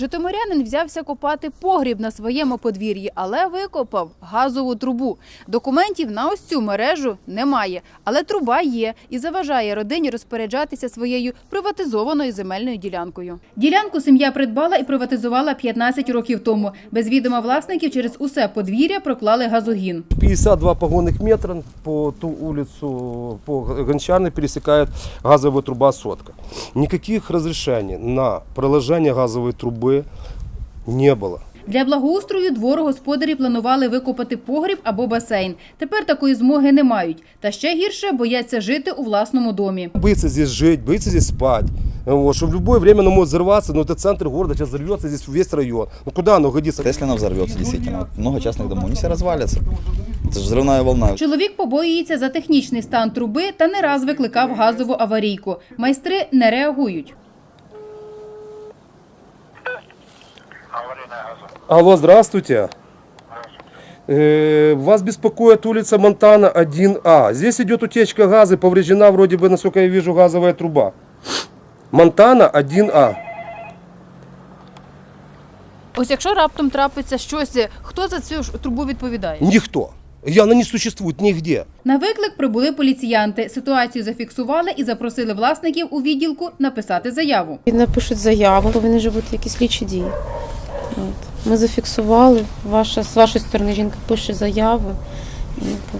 Житомирянин взявся копати погріб на своєму подвір'ї, але викопав газову трубу. Документів на ось цю мережу немає, але труба є і заважає родині розпоряджатися своєю приватизованою земельною ділянкою. Ділянку сім'я придбала і приватизувала 15 років тому. Без відома власників через усе подвір'я проклали газогін. 52 погонных метра по ту улицу, по Гончарной пересекает газовая труба сотка. Никаких разрешений на проложение газовой трубы не было. Для благоустрою двору господарі планували викопати погріб або басейн. Тепер такої змоги не мають. Та ще гірше бояться жити у власному домі. Боится здесь жить, боится здесь спать. Вот, что в любое время оно может взорваться, но это центр города, сейчас взорвется здесь весь район. Ну куда оно годится? Если она взорвется, действительно, вот много частных домов, они все развалятся. Это же взрывная волна. Чоловік побоюється за технічний стан труби та не раз викликав газову аварійку. Майстри не реагують. Алло, здравствуйте. Э, Вас беспокоит улица Монтана 1А. Здесь идет утечка газа, повреждена вроде бы, насколько я вижу, газовая труба. Монтана 1А. Ось якщо раптом трапиться щось, хто за цю ж трубу відповідає? Никто. И она не существует нигде. На виклик прибули поліціянти. Ситуацію зафіксували і запросили власників у відділку написати заяву. І напишуть заяву, повинні ж бути якісь слідчі дії. От. Ми зафіксували, ваша, з вашої сторони жінка пише заяву.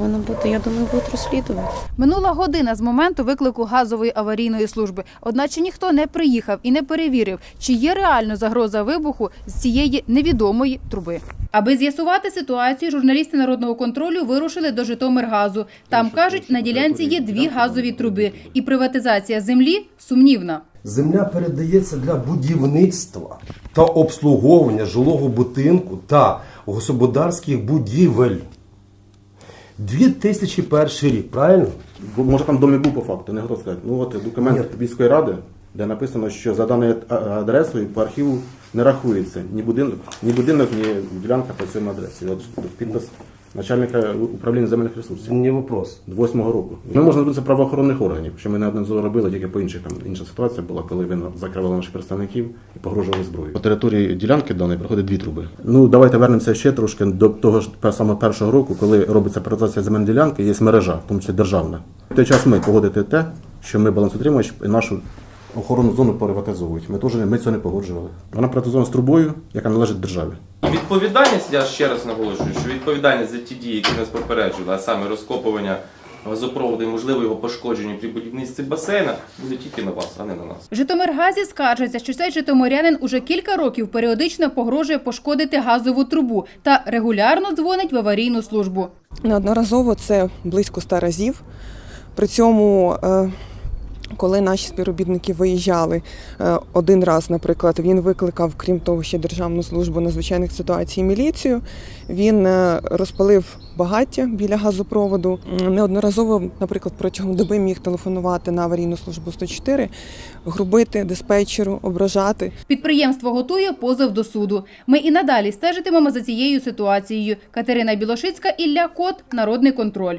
Повинно бути, я думаю, будуть розслідувати. Минула година з моменту виклику газової аварійної служби. Одначе ніхто не приїхав і не перевірив, чи є реально загроза вибуху з цієї невідомої труби. Аби з'ясувати ситуацію, журналісти народного контролю вирушили до Житомиргазу. Там кажуть, на ділянці є дві газові труби, і приватизація землі сумнівна. Земля передається для будівництва та обслуговування жилого будинку та господарських будівель. 2001 рік, правильно? Бо, Може там в домі був по факту, не готов сказати. Ну от документ міської ради, де написано, що за даною а- адресою по архіву не рахується ні будинок, ні будинок, ні ділянка по цьому адресі. От підпис начальника управління земельних ресурсів. Не вопрос. 8-го року. Ми можемо звернутися правоохоронних органів, що ми не одне робили, тільки по інших там інша ситуація була, коли ви закривали наших представників і погрожували зброю. По території ділянки даної проходить дві труби. Ну давайте вернемося ще трошки до того ж саме першого року, коли робиться приватизація земельної ділянки, є мережа, в тому числі державна. В той час ми погодити те, що ми балансотримувач і нашу охоронну зону приватизовують. Ми теж ми цього не погоджували. Вона приватизована з трубою, яка належить державі. Відповідальність, я ще раз наголошую, що відповідальність за ті дії, які нас попереджували, а саме розкопування газопроводу і можливо його пошкодження при будівництві басейна, буде тільки на вас, а не на нас. В Житомиргазі скаржаться, що цей житомирянин уже кілька років періодично погрожує пошкодити газову трубу та регулярно дзвонить в аварійну службу. Неодноразово це близько ста разів. При цьому, е, коли наші співробітники виїжджали е, один раз, наприклад, він викликав, крім того, ще Державну службу надзвичайних ситуацій міліцію. Він е, розпалив багаття біля газопроводу. Неодноразово, наприклад, протягом доби міг телефонувати на аварійну службу 104, грубити диспетчеру, ображати. Підприємство готує позов до суду. Ми і надалі стежитимемо за цією ситуацією. Катерина Білошицька, Ілля Кот, Народний контроль.